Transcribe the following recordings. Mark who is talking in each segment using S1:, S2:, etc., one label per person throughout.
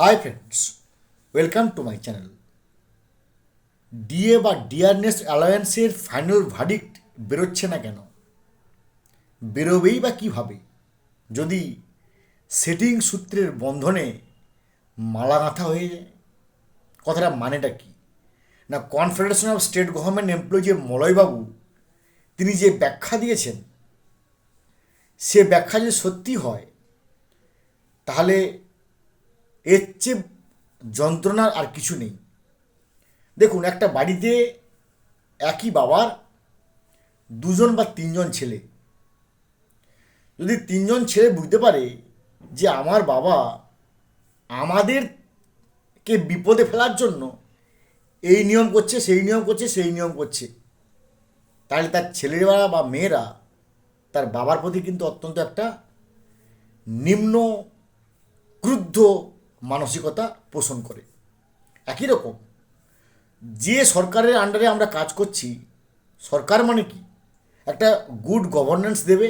S1: Hi friends welcome to my channel DA বা dearness অ্যালায়েন্সের final verdict বেরোচ্ছে না কেন? বেরোবেই বা কীভাবে? যদি সেটিং সূত্রের বন্ধনে মালা গাঁথা হয়ে যায়, কথাটা মানেটা কি? না confederation of state government employee যে মলয়বাবু, তিনি যে ব্যাখ্যা দিয়েছেন, সে ব্যাখ্যা যদি সত্যি হয়, তাহলে এর চেয়ে যন্ত্রণার আর কিছু নেই। দেখুন, একটা বাড়িতে একই বাবার দুজন বা তিনজন ছেলে। যদি তিনজন ছেলে বুঝতে পারে যে আমার বাবা আমাদেরকে বিপদে ফেলার জন্য এই নিয়ম করছে, সেই নিয়ম করছে, সেই নিয়ম করছে, তাহলে তার ছেলেরা বা মেয়েরা তার বাবার প্রতি কিন্তু অত্যন্ত একটা নিম্ন, ক্রুদ্ধ মানসিকতা পোষণ করে। একই রকম, যে সরকারের আন্ডারে আমরা কাজ করছি, সরকার মানে কি? একটা গুড গভর্নেন্স দেবে,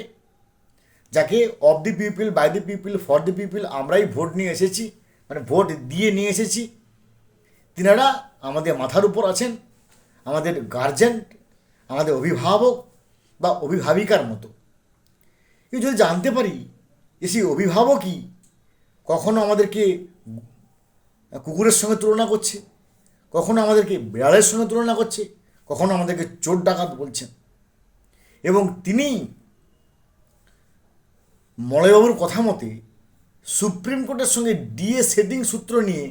S1: যাকে of the people by the people for the people আমরাই ভোট নিয়ে এসেছি মানে ভোট দিয়ে নিয়ে এসেছি। তিনারা আমাদের মাথার উপর আছেন, আমাদের গার্জেন আমাদের অভিভাবক বা অভিভাবিকার মতো। যদি জানতে পারি যে সেই অভিভাবকই কখনো আমাদেরকে কুকুরের সঙ্গে তুলনা করছে? কখনো আমাদেরকে বিড়ালের সঙ্গে তুলনা করছে? কখনো আমাদেরকে চোর ডাকাত বলছেন? এবং তিনি মলয়বাবুর কথা মতে সুপ্রিম কোর্টের সঙ্গে ডিএ সেটিং সূত্র নিয়ে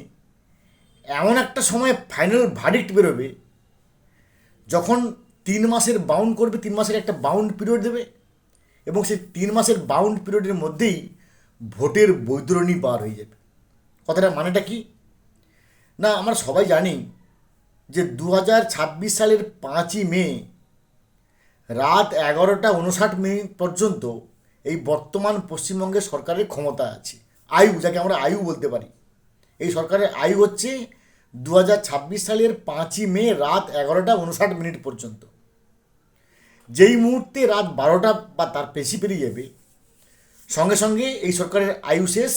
S1: এমন একটা সময় ফাইনাল ভার্ডিক্ট বেরোবে, যখন তিন মাসের বাউন্ড করবে, তিন মাসের একটা বাউন্ড পিরিয়ড দেবে এবং সেই তিন মাসের বাউন্ড পিরিয়ডের মধ্যেই ভোটের বৈতরণী পার হয়ে যাবে। কথাটা মানেটা কি? না, আমরা সবাই জানি যে দু হাজার ছাব্বিশ সালের পাঁচই মে, রাত এগারোটা উনষাট মিনিট পর্যন্ত এই বর্তমান পশ্চিমবঙ্গের সরকারের ক্ষমতা আছে। আয়ু, যাকে আমরা আয়ু বলতে পারি। এই সরকারের আয়ু হচ্ছে দু হাজার ছাব্বিশ সালের পাঁচই মে, রাত এগারোটা উনষাট মিনিট পর্যন্ত। যেই মুহূর্তে রাত বারোটা বা তার বেশি পেরিয়ে যাবে সঙ্গে সঙ্গে এই সরকারের আয়ু শেষ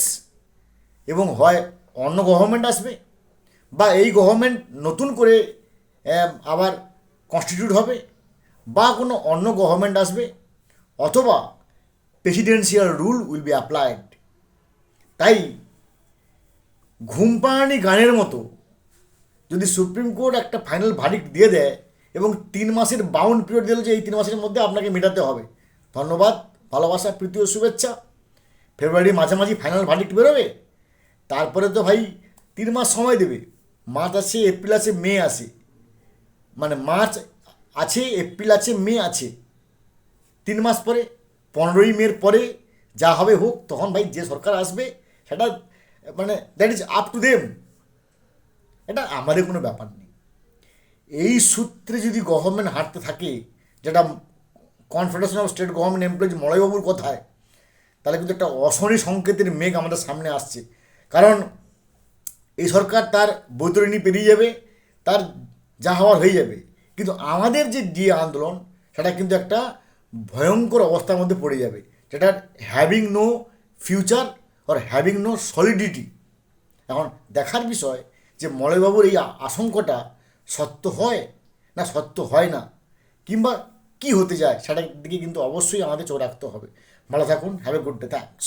S1: এবং হয় অন্য গভর্নমেন্ট আসবে বা এই গভর্নমেন্ট নতুন করে আবার কনস্টিটিউট হবে বা কোনো অন্য গভর্নমেন্ট আসবে অথবা presidential rule will be applied তাই ঘুমপাড়ানি গানের মতো যদি সুপ্রিম কোর্ট একটা ফাইনাল ভার্ডিক্ট দিয়ে দেয় এবং তিন মাসের বাউন্ড পিরিয়ড দিল যে এই তিন মাসের মধ্যে আপনাকে মেটাতে হবে। ধন্যবাদ। ভালোবাসা, প্রীতি ও শুভেচ্ছা। ফেব্রুয়ারি মাঝামাঝি ফাইনাল ভার্ডিক্ট বেরোবে। তারপরে তো ভাই তিন মাস সময় দেবে। মার্চ আছে এপ্রিল আছে মে আছে মানে মার্চ আছে, এপ্রিল আছে, মে আছে। তিন মাস পরে, পনেরোই মের পরে যা হবে হোক, তখন ভাই যে সরকার আসবে, সেটা মানে that is up to them এটা আমাদের কোনো ব্যাপার নেই। এই সূত্রে যদি গভর্নমেন্ট হাঁটতে থাকে, যেটা confederation of state government employees মলয়বাবুর কথায়, তাহলে কিন্তু একটা অশনি সংকেতের মেঘ আমাদের সামনে আসছে। কারণ এই সরকার তার বৈতরণী পেরিয়ে যাবে, তার যা হওয়ার হয়ে যাবে। কিন্তু আমাদের যে ডিএ আন্দোলন, সেটা কিন্তু একটা ভয়ঙ্কর অবস্থার মধ্যে পড়ে যাবে। যেটা having no future or having no solidity এখন দেখার বিষয় যে মলয়বাবুর এই আশঙ্কাটা সত্য হয় না সত্য হয় না? কিংবা কি হতে যায়, সেটার দিকে কিন্তু অবশ্যই আমাদের চোখ রাখতে হবে। ভালো থাকুন have a good day thanks